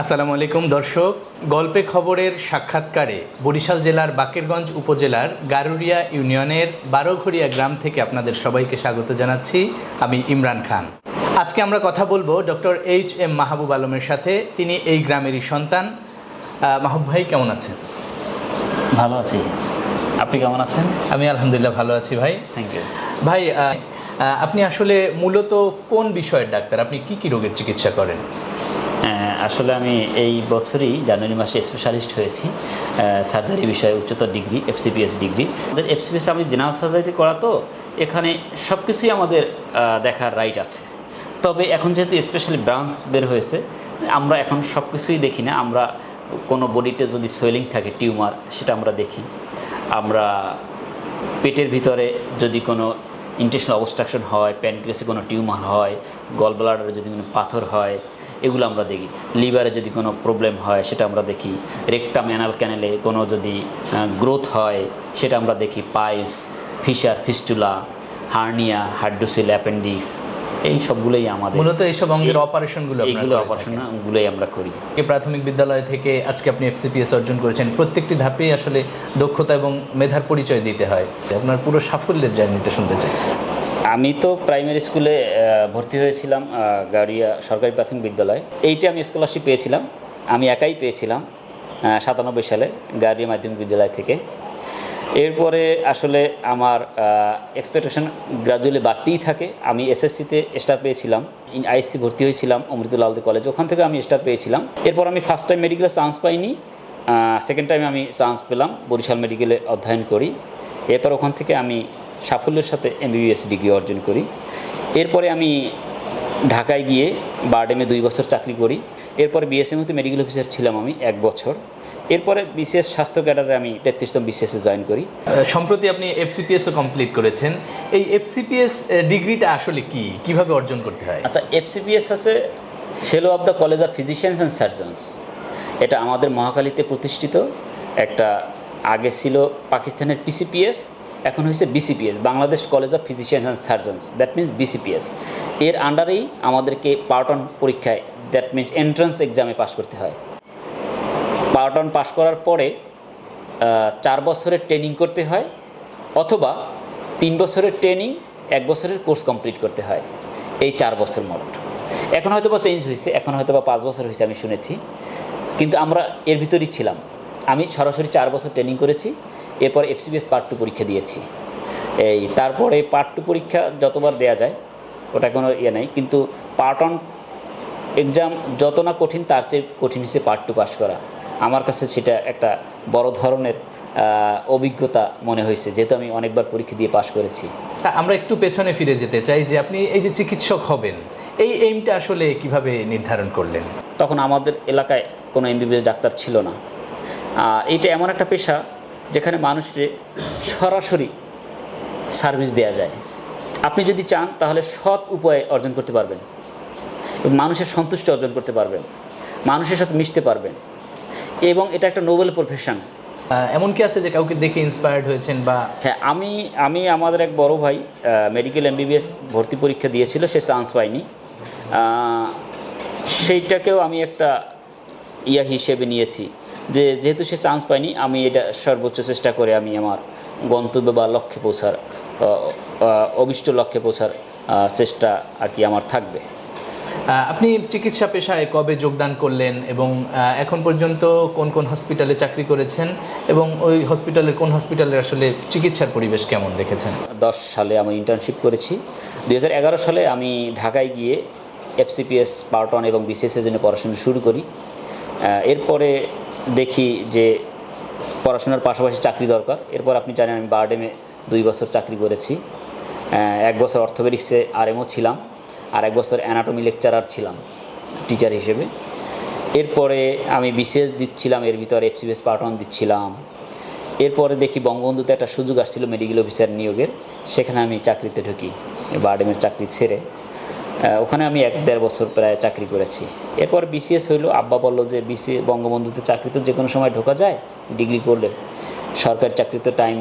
আসসালামু আলাইকুম দর্শক। গল্পে খবরের সাক্ষাৎকারে বরিশাল জেলার বাকেরগঞ্জ উপজেলার গারুরিয়া ইউনিয়নের বারোঘড়িয়া গ্রাম থেকে আপনাদের সবাইকে স্বাগত জানাচ্ছি। আমি ইমরান খান। আজকে আমরা কথা বলব ডক্টর এইচ এম মাহবুব আলমের সাথে। তিনি এই গ্রামেরই সন্তান। মাহবুব ভাই কেমন আছেন? ভালো আছি। আপনি কেমন আছেন? আমি আলহামদুলিল্লাহ ভালো আছি ভাই। থ্যাংক ইউ ভাই আপনি আসলে মূলত কোন বিষয়ের ডাক্তার? আপনি কি কি রোগের চিকিৎসা করেন? আসলে আমি এই বছরই জানুয়ারি মাসে স্পেশালিস্ট হয়েছি সার্জারি বিষয়ে উচ্চতর ডিগ্রি এফসিপিএস ডিগ্রি আমাদের এফসিপিএস আমি জেনারেল সার্জারিতে করা তো, এখানে সব কিছুই আমাদের দেখার রাইট আছে। তবে এখন যেহেতু স্পেশালি ব্রাঞ্চ বের হয়েছে, আমরা এখন সব কিছুই দেখি না। আমরা কোনো বডিতে যদি সোয়েলিং থাকে টিউমার সেটা আমরা দেখি। আমরা পেটের ভিতরে যদি কোনো ইন্টেশনাল অবস্ট্রাকশন হয় প্যানক্রিয়াসে কোনো টিউমার হয় গল ব্লাডারে যদি কোনো পাথর হয় এগুলো আমরা দেখি। লিভারে যদি কোনো প্রবলেম হয় সেটা আমরা দেখি। রেকটাম অ্যানাল ক্যানেলে কোনো যদি গ্রোথ হয় সেটা আমরা দেখি। Piles fissure fistula hernia hydrocele appendix এই সবগুলোই আমাদের মূলত এইসব অঙ্গের অপারেশনগুলো এইগুলো অপারেশনগুলোই আমরা করি। এই প্রাথমিক বিদ্যালয় থেকে আজকে আপনি এফসিপিএস অর্জন করেছেন। প্রত্যেকটি ধাপেই আসলে দক্ষতা এবং মেধার পরিচয় দিতে হয়। আপনার পুরো সাফল্যের জার্নিটা শুনতে চাই। আমি তো প্রাইমারি স্কুলে ভর্তি হয়েছিলাম গাড়িয়া সরকারি প্রাথমিক বিদ্যালয়। এইটা আমি স্কলারশিপ পেয়েছিলাম, আমি একাই পেয়েছিলাম সাতানব্বই সালে গাড়িয়া মাধ্যমিক বিদ্যালয় থেকে। এরপরে আসলে আমার এক্সপেকটেশন গ্রাজুয়ালি বাড়তেই থাকে। আমি এসএসসিতে স্টার পেয়েছিলাম, ইন আইএসসি ভর্তি হয়েছিলাম অমৃতুল আলদে কলেজ ওখান থেকে আমি স্টার পেয়েছিলাম। এরপর আমি ফার্স্ট টাইম মেডিকেলে চান্স পাইনি সেকেন্ড টাইম আমি চান্স পেলাম, বরিশাল মেডিকেলে অধ্যয়ন করি। এরপর ওখান থেকে আমি সাফল্যের সাথে এমবিবিএস ডিগ্রি অর্জন করি। এরপরে আমি ঢাকায় গিয়ে বারডেমে দুই বছর চাকরি করি। এরপরে বিএসএমতে মেডিকেল অফিসার ছিলাম আমি এক বছর। এরপরে বিশেষ স্বাস্থ্য ক্যাডারে আমি তেত্রিশতম বিশেষে জয়েন করি। সম্প্রতি আপনি এফসিপিএসও কমপ্লিট করেছেন। এই এফসিপিএস ডিগ্রিটা আসলে কি? কীভাবে অর্জন করতে হয়? আচ্ছা এফসিপিএস আছে fellow of the college of physicians and surgeons এটা আমাদের মহাকালীতে প্রতিষ্ঠিত। একটা আগে ছিল পাকিস্তানের পিসিপিএস এখন হয়েছে BCPS Bangladesh college of physicians and surgeons that means BCPS এর আন্ডারেই আমাদেরকে পার্টন পরীক্ষায় দ্যাট মিন্স এন্ট্রান্স এক্সামে পাশ করতে হয়। পার্টন পাশ করার পরে চার বছরের ট্রেনিং করতে হয়, অথবা তিন বছরের ট্রেনিং এক বছরের কোর্স কমপ্লিট করতে হয়, এই চার বছর মোট। এখন হয়তো বা চেঞ্জ হয়েছে এখন হয়তো বা পাঁচ বছর হয়েছে আমি শুনেছি। কিন্তু আমরা এর ভিতরেই ছিলাম। আমি সরাসরি চার বছর ট্রেনিং করেছি এরপর এফসিবিএস পার্ট টু পরীক্ষা দিয়েছি। এই তারপরে পার্ট টু পরীক্ষা যতবার দেয়া যায় ওটা কোনো ইয়ে নেই কিন্তু পার্ট অন এক্সাম যত না কঠিন তার চেয়ে কঠিন হিসেবে পার্ট টু পাস করা। আমার কাছে সেটা একটা বড় ধরনের অভিজ্ঞতা মনে হয়েছে যেহেতু আমি অনেকবার পরীক্ষা দিয়ে পাশ করেছি। আমরা একটু পেছনে ফিরে যেতে চাই যে আপনি এই যে চিকিৎসক হবেন এই এইমটা আসলে কীভাবে নির্ধারণ করলেন? তখন আমাদের এলাকায় কোনো এমবিবিএস ডাক্তার ছিল না। এটা এমন একটা পেশা যেখানে মানুষকে সরাসরি সার্ভিস দেওয়া যায়। আপনি যদি চান তাহলে সৎ উপায়ে অর্জন করতে পারবেন। মানুষের সন্তুষ্টি অর্জন করতে পারবেন। মানুষের সাথে মিশতে পারবেন। এবং এটা একটা নোবেল প্রফেশন এমন কি আছে যে কাউকে দেখে ইন্সপায়ার্ড হয়েছেন বা হ্যাঁ আমি আমি আমাদের এক বড় ভাই মেডিকেল এমবিবিএস ভর্তি পরীক্ষা দিয়েছিল সে চান্স পায়নি। সেইটাকেও আমি একটা ইয়া হিসেবে নিয়েছি। যে যেহেতু সে চান্স পায়নি আমি এটা সর্বোচ্চ চেষ্টা করে আমি আমার গন্তব্য বা লক্ষ্যে পৌঁছার অভিষ্ট লক্ষ্যে পৌঁছার চেষ্টা আর কি আমার থাকবে। আপনি চিকিৎসা পেশায় কবে যোগদান করলেন এবং এখন পর্যন্ত কোন কোন হসপিটালে চাকরি করেছেন এবং ওই হসপিটালের কোন হসপিটালের আসলে চিকিৎসার পরিবেশ কেমন দেখেছেন? দশ সালে আমি ইন্টার্নশিপ করেছি। দু হাজার এগারো সালে আমি ঢাকায় গিয়ে এফসিপিএস পার্টন এবং বিসিএসের জন্য পড়াশোনা শুরু করি। এরপরে দেখি যে পড়াশোনার পাশাপাশি চাকরি দরকার। এরপর আপনি জানেন আমি বারডেমে দুই বছর চাকরি করেছি। এক বছর অর্থোপেডিক্সে আরএমও ছিলাম আর এক বছর অ্যানাটমি লেকচারার ছিলাম টিচার হিসেবে। এরপরে আমি বিশেষ দিচ্ছিলাম, এর ভিতরে এফসিবিএস পার্টন দিচ্ছিলাম। এরপরে দেখি বঙ্গবন্ধুতে একটা সুযোগ আসছিল, মেডিকেল অফিসার নিয়োগের। সেখানে আমি চাকরিতে ঢুকি বারডেমের চাকরি ছেড়ে। ওখানে আমি এক দেড় বছর প্রায় চাকরি করেছি। এরপর বিসিএস হইল, আব্বা বলল যে বিসি বঙ্গবন্ধুতে চাকরি তো যে কোনো সময় ঢোকা যায়, ডিগ্রি করলে সরকারি চাকরিতে টাইম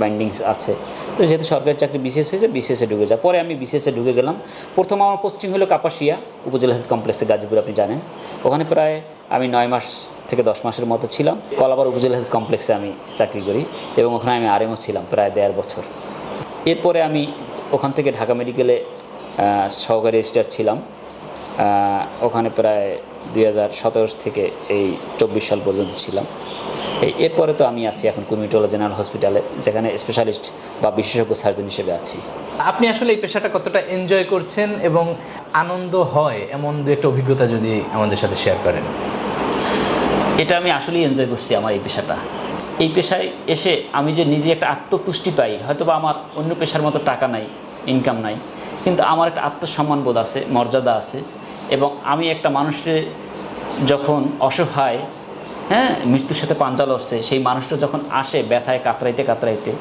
বাইন্ডিংস আছে। তো যেহেতু সরকারি চাকরি বিসিএস হয়েছে বিসিএসে ঢুকে যায়। পরে আমি বিসিএসে ঢুকে গেলাম। প্রথম আমার পোস্টিং হলো কাপাসিয়া, উপজেলা হেলথ কমপ্লেক্সে গাজীপুর, আপনি জানেন। ওখানে প্রায় আমি নয় মাস থেকে দশ মাসের মতো ছিলাম। কলাপাড়া উপজেলা হেলথ কমপ্লেক্সে আমি চাকরি করি এবং ওখানে আমি আরএমও ছিলাম প্রায় দেড় বছর। এরপরে আমি ওখান থেকে ঢাকা মেডিকেলে সহকারী রেজিস্টার ছিলাম। ওখানে প্রায় দুই হাজার সতেরো থেকে এই চব্বিশ সাল পর্যন্ত ছিলাম। এই এরপরে তো আমি আছি এখন কুমিটোলা জেনারেল হসপিটালে যেখানে স্পেশালিস্ট বা বিশেষজ্ঞ সার্জন হিসেবে আছি। আপনি আসলে এই পেশাটা কতটা এনজয় করছেন এবং আনন্দ হয় এমন দু একটা অভিজ্ঞতা যদি আমাদের সাথে শেয়ার করেন? এটা আমি আসলেই এনজয় করছি আমার এই পেশাটা। এই পেশায় এসে আমি যে নিজে একটা আত্মতুষ্টি পাই হয়তো বা আমার অন্য পেশার মতো টাকা নাই ইনকাম নাই কিন্তু আমার একটা আত্মসম্মান বোধ আছে, মর্যাদা আছে এবং আমি একটা মানুষের যখন অসহায় হ্যাঁ মৃত্যুর সাথে পাঞ্জা লড়ছে, সেই মানুষটা যখন আসে ব্যথায় কাতরাইতে কাতরাইতে,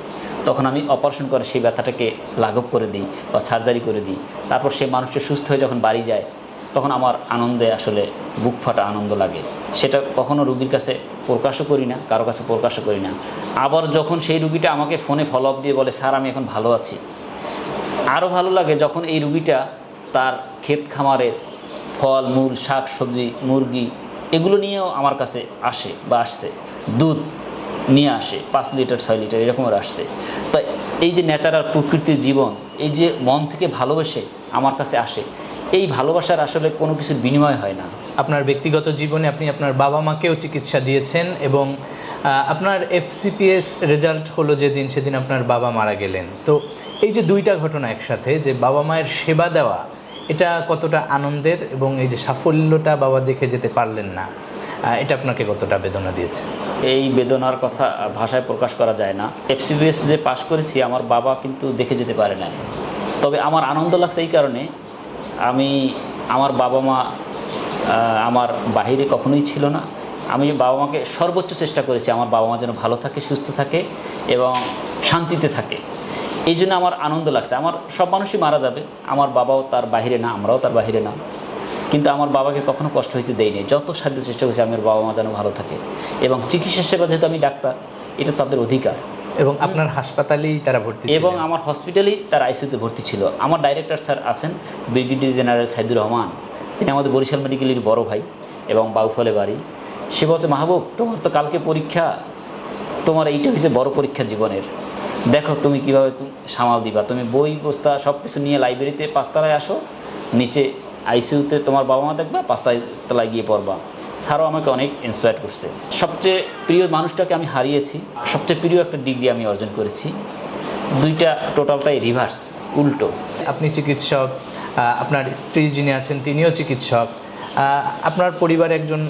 তখন আমি অপারেশন করে সেই ব্যথাটাকে লাঘব করে দিই বা সার্জারি করে দিই। তারপর সেই মানুষটা সুস্থ হয়ে যখন বাড়ি যায়, তখন আমার আনন্দে আসলে বুক ফাটা আনন্দ লাগে। সেটা কখনো রুগীর কাছে প্রকাশও করি না, কারও কাছে প্রকাশও করি না। আবার যখন সেই রুগীটা আমাকে ফোনে ফলো আপ দিয়ে বলে, স্যার, আমি এখন ভালো আছি। আরও ভালো লাগে যখন এই রুগীটা তার ক্ষেত খামারের ফল, মূল, শাক, সবজি, মুরগি এগুলো নিয়েও আমার কাছে আসে বা আসছে। দুধ নিয়ে আসে, পাঁচ লিটার, ছয় লিটার এরকমের আসছে। তাই এই যে ন্যাচারাল প্রকৃতির জীবন, এই যে মন থেকে ভালোবেসে আমার কাছে আসে, এই ভালোবাসার আসলে কোনো কিছুর বিনিময় হয় না। আপনার ব্যক্তিগত জীবনে আপনি আপনার বাবা মাকেও চিকিৎসা দিয়েছেন এবং আপনার এফসিপিএস রেজাল্ট হলো যেদিন সেদিন আপনার বাবা মারা গেলেন। তো এই যে দুইটা ঘটনা একসাথে, যে বাবা মায়ের সেবা দেওয়া, এটা কতটা আনন্দের এবং এই যে সাফল্যটা বাবা দেখে যেতে পারলেন না এটা আপনাকে কতটা বেদনা দিয়েছে? এই বেদনার কথা ভাষায় প্রকাশ করা যায় না। এফসিবিএস যে পাশ করেছি, আমার বাবা কিন্তু দেখে যেতে পারে না তবে আমার আনন্দ লাগছে এই কারণে, আমি, আমার বাবা মা আমার বাহিরে কখনোই ছিল না। আমি বাবা মাকে সর্বোচ্চ চেষ্টা করেছি আমার বাবা মা যেন ভালো থাকে সুস্থ থাকে এবং শান্তিতে থাকে। এই জন্য আমার আনন্দ লাগছে। আমার সব মানুষই মারা যাবে। আমার বাবাও তার বাহিরে না আমরাও তার বাহিরে না। কিন্তু আমার বাবাকে কখনো কষ্ট হইতে দেয়নি যত সাধ্য চেষ্টা করেছি আমার বাবা মা যেন ভালো থাকে এবং চিকিৎসা সেবা যেহেতু আমি ডাক্তার এটা তাদের অধিকার। এবং আপনার হাসপাতালেই তারা ভর্তি এবং আমার হসপিটালেই তার আইসিউতে ভর্তি ছিল। আমার ডাইরেক্টর স্যার আছেন ব্রিগেডিয়ার জেনারেল সাইদুর রহমান। তিনি আমাদের বরিশাল মেডিকেলের বড় ভাই এবং বাউফলে বাড়ি। সে বলছে, মাহবুব, তোমার তো কালকে পরীক্ষা, তোমার এইটা হয়েছে বড় পরীক্ষা জীবনের। দেখো তুমি কীভাবে সামাল দিবা। তুমি বই, বস্তা সব কিছু নিয়ে লাইব্রেরিতে পাঁচতলায় আসো, নিচে আইসিইউতে তোমার বাবা মা দেখবা, পাঁচতলায় তলায় গিয়ে পড়বা। স্যারও আমাকে অনেক ইন্সপায়ার করছে। সবচেয়ে প্রিয় মানুষটাকে আমি হারিয়েছি, সবচেয়ে প্রিয় একটা ডিগ্রি আমি অর্জন করেছি। দুইটা টোটালটাই রিভার্স উল্টো। আপনি চিকিৎসক আপনার স্ত্রী যিনি আছেন তিনিও চিকিৎসক। আপনার পরিবারে একজন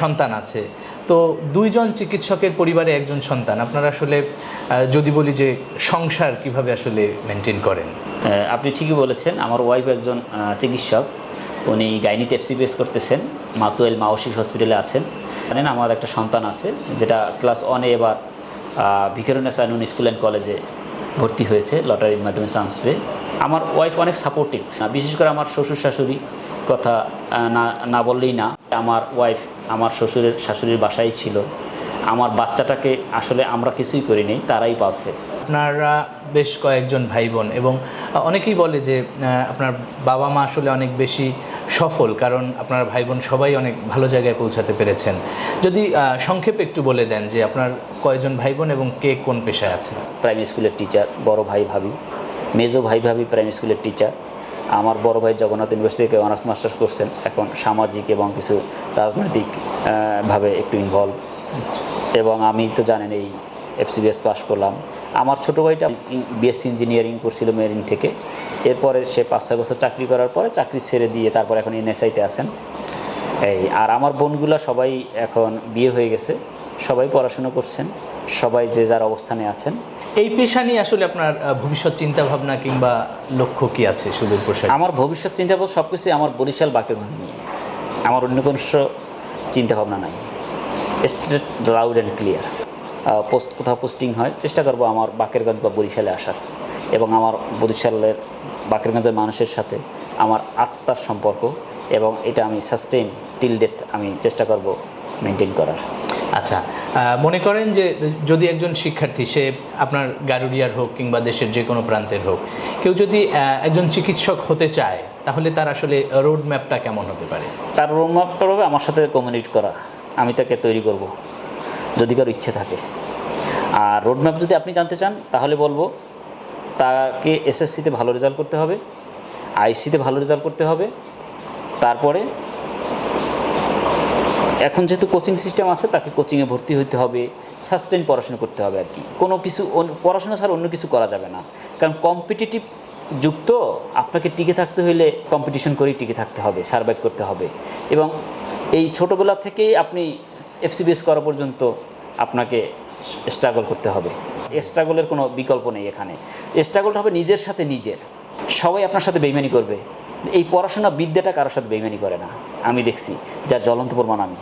সন্তান আছে। তো দুইজন চিকিৎসকের পরিবারে একজন সন্তান, আপনারা আসলে যদি বলি যে সংসার কীভাবে আসলে মেনটেন করেন? আপনি ঠিকই বলেছেন, আমার ওয়াইফ একজন চিকিৎসক। উনি গাইনিতে এফসিপিএস করতেছেন, মাতুয়েল মাওসিস হসপিটালে আছেন। জানেন, আমার একটা সন্তান আছে, যেটা ক্লাস ওয়ানে এবার ভিকারুনেসা নুন স্কুল অ্যান্ড কলেজে ভর্তি হয়েছে লটারির মাধ্যমে চান্স পেয়ে। আমার ওয়াইফ অনেক সাপোর্টিভ বিশেষ করে আমার শ্বশুর শাশুড়ি কথা না না বললেই না। আমার ওয়াইফ আমার শ্বশুরের শাশুড়ির বাসায় ছিল। আমার বাচ্চাটাকে আসলে আমরা কিছুই করিনি তারাই পালছে। আপনারা বেশ কয়েকজন ভাই বোন এবং অনেকেই বলে যে আপনার বাবা মা আসলে অনেক বেশি সফল কারণ আপনার ভাই বোন সবাই অনেক ভালো জায়গায় পৌঁছাতে পেরেছেন। যদি সংক্ষেপে একটু বলে দেন যে আপনার কয়জন ভাই বোন এবং কে কোন পেশায় আছে প্রাইমারি স্কুলের টিচার বড় ভাই ভাবি মেজো ভাই ভাবি প্রাইমারি স্কুলের টিচার আমার বড় ভাই জগন্নাথ ইউনিভার্সিটি থেকে অনার্স মাস্টার্স করছেন, এখন সামাজিক এবং কিছু রাজনৈতিক ভাবে একটু ইনভলভ এবং আমি তো জানেন এই এফসিবিএস পাস করলাম। আমার ছোটো ভাইটা বিএসসি ইঞ্জিনিয়ারিং করছিল মেরিন থেকে। এরপরে সে পাঁচ ছয় বছর চাকরি করার পরে চাকরি ছেড়ে দিয়ে তারপর এখন এনএসআইতে আছেন। এই, আর আমার বোনগুলো সবাই এখন বিয়ে হয়ে গেছে। সবাই পড়াশোনা করছেন সবাই যে যার অবস্থানে আছেন। এই পেশা নিয়ে আসলে আপনার ভবিষ্যৎ চিন্তা ভাবনা কিংবা লক্ষ্য কি আছে সুদূর প্রসারী আমার ভবিষ্যৎ চিন্তা ভাবনা সব কিছুই আমার বরিশাল বাকেরগঞ্জ নিয়ে। আমার অন্য কোনো চিন্তা ভাবনা নাই। Straight loud and clear post কোথাও পোস্টিং হয় চেষ্টা করব আমার বাকেরগঞ্জ বা বরিশালে আসার। এবং আমার বরিশালের বাকেরগঞ্জের মানুষের সাথে আমার আত্মার সম্পর্ক এবং এটা আমি সাস্টেন টিল ডেথ আমি চেষ্টা করব মেনটেন করার। আচ্ছা মনে করেন যে যদি একজন শিক্ষার্থী, সে আপনার গারুডিয়ার হোক কিংবা দেশের যে কোনো প্রান্তের হোক, কেউ যদি একজন চিকিৎসক হতে চায়, তাহলে তার আসলে রোড ম্যাপটা কেমন হতে পারে? তার রোড ম্যাপটা হবে আমার সাথে কমিউনিকেট করা। আমি তাকে তৈরি করব, যদি কারও ইচ্ছে থাকে। আর রোড ম্যাপ যদি আপনি জানতে চান, তাহলে বলব, তাকে এসএসসিতে ভালো রেজাল্ট করতে হবে আইসিতে ভালো রেজাল্ট করতে হবে, তারপরে এখন যেহেতু কোচিং সিস্টেম আছে, তাকে কোচিংয়ে ভর্তি হতে হবে সাস্টেন পড়াশোনা করতে হবে আর কি। কোনো কিছু পড়াশোনা ছাড়া অন্য কিছু করা যাবে না। কারণ কম্পিটিটিভ যুক্ত, আপনাকে টিকে থাকতে হলে কম্পিটিশন করেই টিকে থাকতে হবে সার্ভাইভ করতে হবে। এবং এই ছোটোবেলা থেকেই আপনি এফসিবিএস করা পর্যন্ত আপনাকে স্ট্রাগল করতে হবে। স্ট্রাগলের কোনো বিকল্প নেই এখানে। স্ট্রাগলটা হবে নিজের সাথে নিজের। সবাই আপনার সাথে বেইমানি করবে। এই পড়াশোনা বিদ্যাটা কারোর সাথে বেইমানি করে না। আমি দেখছি যা জ্বলন্ত প্রমাণ আমি।